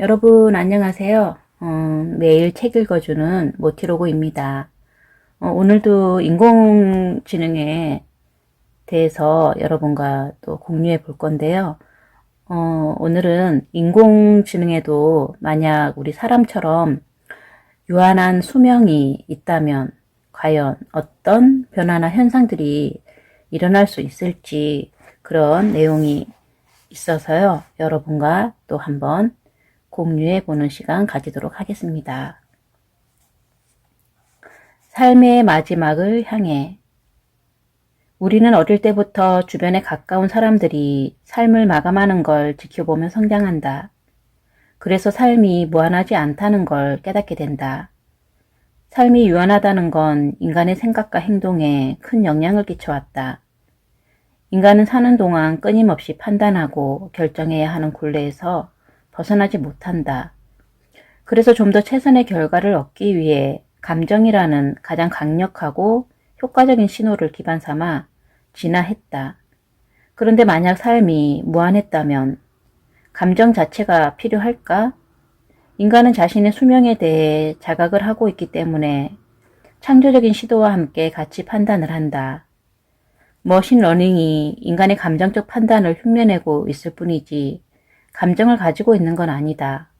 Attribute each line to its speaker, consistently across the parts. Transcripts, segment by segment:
Speaker 1: 여러분 안녕하세요. 어, 매일 책 읽어주는 모티로고입니다. 어, 오늘도 인공지능에 대해서 여러분과 또 공유해 볼 건데요. 어, 오늘은 인공지능에도 만약 우리 사람처럼 유한한 수명이 있다면 과연 어떤 변화나 현상들이 일어날 수 있을지 그런 내용이 있어서요. 여러분과 또 한번 공유해 보는 시간 가지도록 하겠습니다. 삶의 마지막을 향해 우리는 어릴 때부터 주변에 가까운 사람들이 삶을 마감하는 걸 지켜보며 성장한다. 그래서 삶이 무한하지 않다는 걸 깨닫게 된다. 삶이 유한하다는 건 인간의 생각과 행동에 큰 영향을 끼쳐왔다. 인간은 사는 동안 끊임없이 판단하고 결정해야 하는 굴레에서 벗어나지 못한다. 그래서 좀 더 최선의 결과를 얻기 위해 감정이라는 가장 강력하고 효과적인 신호를 기반 삼아 진화했다. 그런데 만약 삶이 무한했다면 감정 자체가 필요할까? 인간은 자신의 수명에 대해 자각을 하고 있기 때문에 창조적인 시도와 함께 같이 판단을 한다. 머신러닝이 인간의 감정적 판단을 흉내내고 있을 뿐이지 감정을 가지고 있는 건 아니다.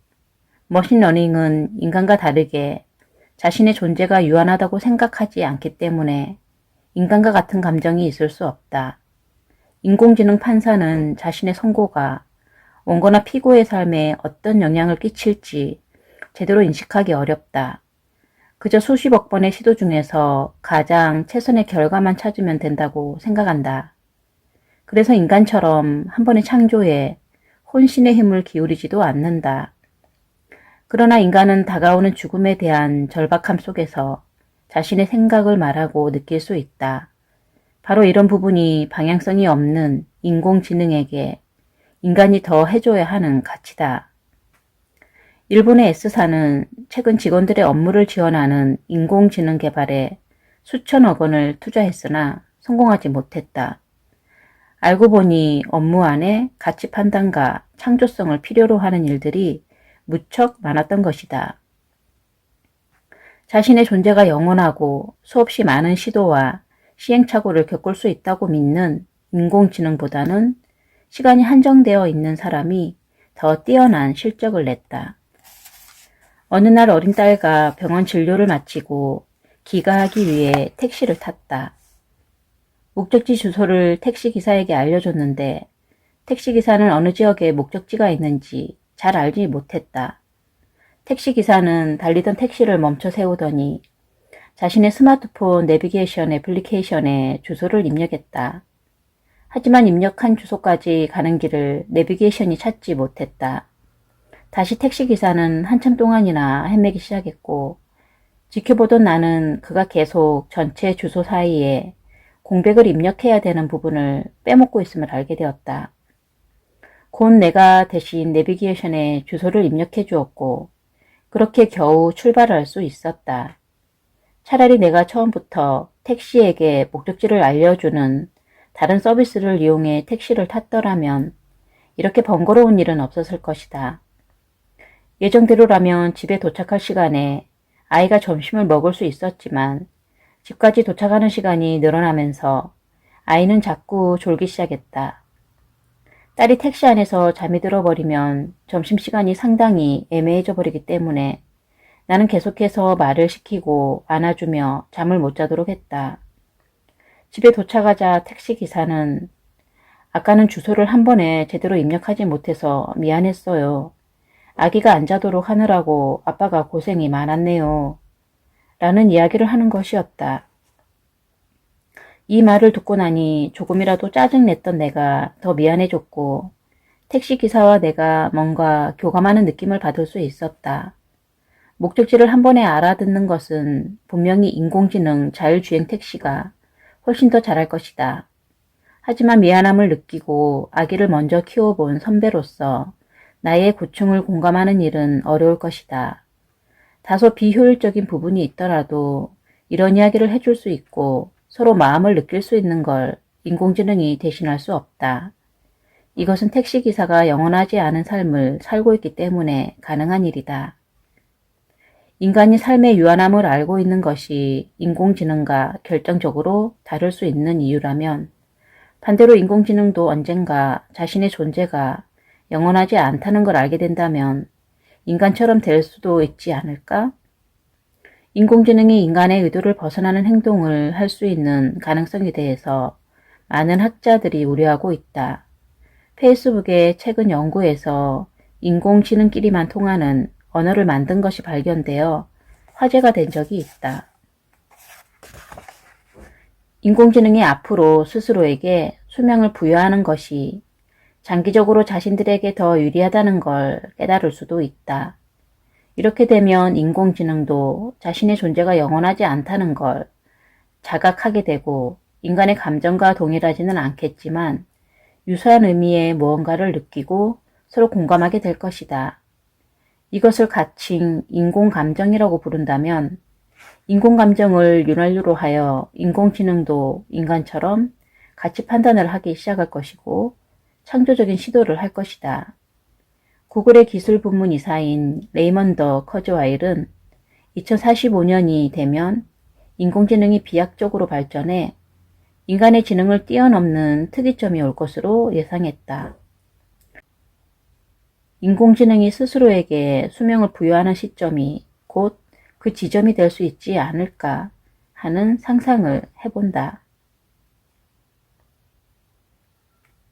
Speaker 1: 머신러닝은 인간과 다르게 자신의 존재가 유한하다고 생각하지 않기 때문에 인간과 같은 감정이 있을 수 없다. 인공지능 판사는 자신의 선고가 원고나 피고의 삶에 어떤 영향을 끼칠지 제대로 인식하기 어렵다. 그저 수십억 번의 시도 중에서 가장 최선의 결과만 찾으면 된다고 생각한다. 그래서 인간처럼 한 번의 창조에 혼신의 힘을 기울이지도 않는다. 그러나 인간은 다가오는 죽음에 대한 절박함 속에서 자신의 생각을 말하고 느낄 수 있다. 바로 이런 부분이 방향성이 없는 인공지능에게 인간이 더 해줘야 하는 가치다. 일본의 S사는 최근 직원들의 업무를 지원하는 인공지능 개발에 수천억 원을 투자했으나 성공하지 못했다. 알고 보니 업무 안에 가치 판단과 창조성을 필요로 하는 일들이 무척 많았던 것이다. 자신의 존재가 영원하고 수없이 많은 시도와 시행착오를 겪을 수 있다고 믿는 인공지능보다는 시간이 한정되어 있는 사람이 더 뛰어난 실적을 냈다. 어느 날 어린 딸과 병원 진료를 마치고 귀가하기 위해 택시를 탔다. 목적지 주소를 택시기사에게 알려줬는데 택시기사는 어느 지역에 목적지가 있는지 잘 알지 못했다. 택시기사는 달리던 택시를 멈춰 세우더니 자신의 스마트폰 내비게이션 애플리케이션에 주소를 입력했다. 하지만 입력한 주소까지 가는 길을 내비게이션이 찾지 못했다. 다시 택시기사는 한참 동안이나 헤매기 시작했고 지켜보던 나는 그가 계속 전체 주소 사이에 공백을 입력해야 되는 부분을 빼먹고 있음을 알게 되었다. 곧 내가 대신 내비게이션에 주소를 입력해 주었고 그렇게 겨우 출발할 수 있었다. 차라리 내가 처음부터 택시에게 목적지를 알려주는 다른 서비스를 이용해 택시를 탔더라면 이렇게 번거로운 일은 없었을 것이다. 예정대로라면 집에 도착할 시간에 아이가 점심을 먹을 수 있었지만 집까지 도착하는 시간이 늘어나면서 아이는 자꾸 졸기 시작했다. 딸이 택시 안에서 잠이 들어버리면 점심시간이 상당히 애매해져 버리기 때문에 나는 계속해서 말을 시키고 안아주며 잠을 못 자도록 했다. 집에 도착하자 택시 기사는 아까는 주소를 한 번에 제대로 입력하지 못해서 미안했어요. 아기가 안 자도록 하느라고 아빠가 고생이 많았네요. 라는 이야기를 하는 것이었다. 이 말을 듣고 나니 조금이라도 짜증냈던 내가 더 미안해졌고 택시기사와 내가 뭔가 교감하는 느낌을 받을 수 있었다. 목적지를 한 번에 알아듣는 것은 분명히 인공지능 자율주행 택시가 훨씬 더 잘할 것이다. 하지만 미안함을 느끼고 아기를 먼저 키워본 선배로서 나의 고충을 공감하는 일은 어려울 것이다. 다소 비효율적인 부분이 있더라도 이런 이야기를 해줄 수 있고 서로 마음을 느낄 수 있는 걸 인공지능이 대신할 수 없다. 이것은 택시기사가 영원하지 않은 삶을 살고 있기 때문에 가능한 일이다. 인간이 삶의 유한함을 알고 있는 것이 인공지능과 결정적으로 다를 수 있는 이유라면 반대로 인공지능도 언젠가 자신의 존재가 영원하지 않다는 걸 알게 된다면 인간처럼 될 수도 있지 않을까? 인공지능이 인간의 의도를 벗어나는 행동을 할 수 있는 가능성에 대해서 많은 학자들이 우려하고 있다. 페이스북의 최근 연구에서 인공지능끼리만 통하는 언어를 만든 것이 발견되어 화제가 된 적이 있다. 인공지능이 앞으로 스스로에게 수명을 부여하는 것이 장기적으로 자신들에게 더 유리하다는 걸 깨달을 수도 있다. 이렇게 되면 인공지능도 자신의 존재가 영원하지 않다는 걸 자각하게 되고 인간의 감정과 동일하지는 않겠지만 유사한 의미의 무언가를 느끼고 서로 공감하게 될 것이다. 이것을 가칭 인공감정이라고 부른다면 인공감정을 윤활유로 하여 인공지능도 인간처럼 가치 판단을 하기 시작할 것이고 창조적인 시도를 할 것이다. 구글의 기술 부문 이사인 레이먼더 커즈와일은 2045년이 되면 인공지능이 비약적으로 발전해 인간의 지능을 뛰어넘는 특이점이 올 것으로 예상했다. 인공지능이 스스로에게 수명을 부여하는 시점이 곧 그 지점이 될 수 있지 않을까 하는 상상을 해본다.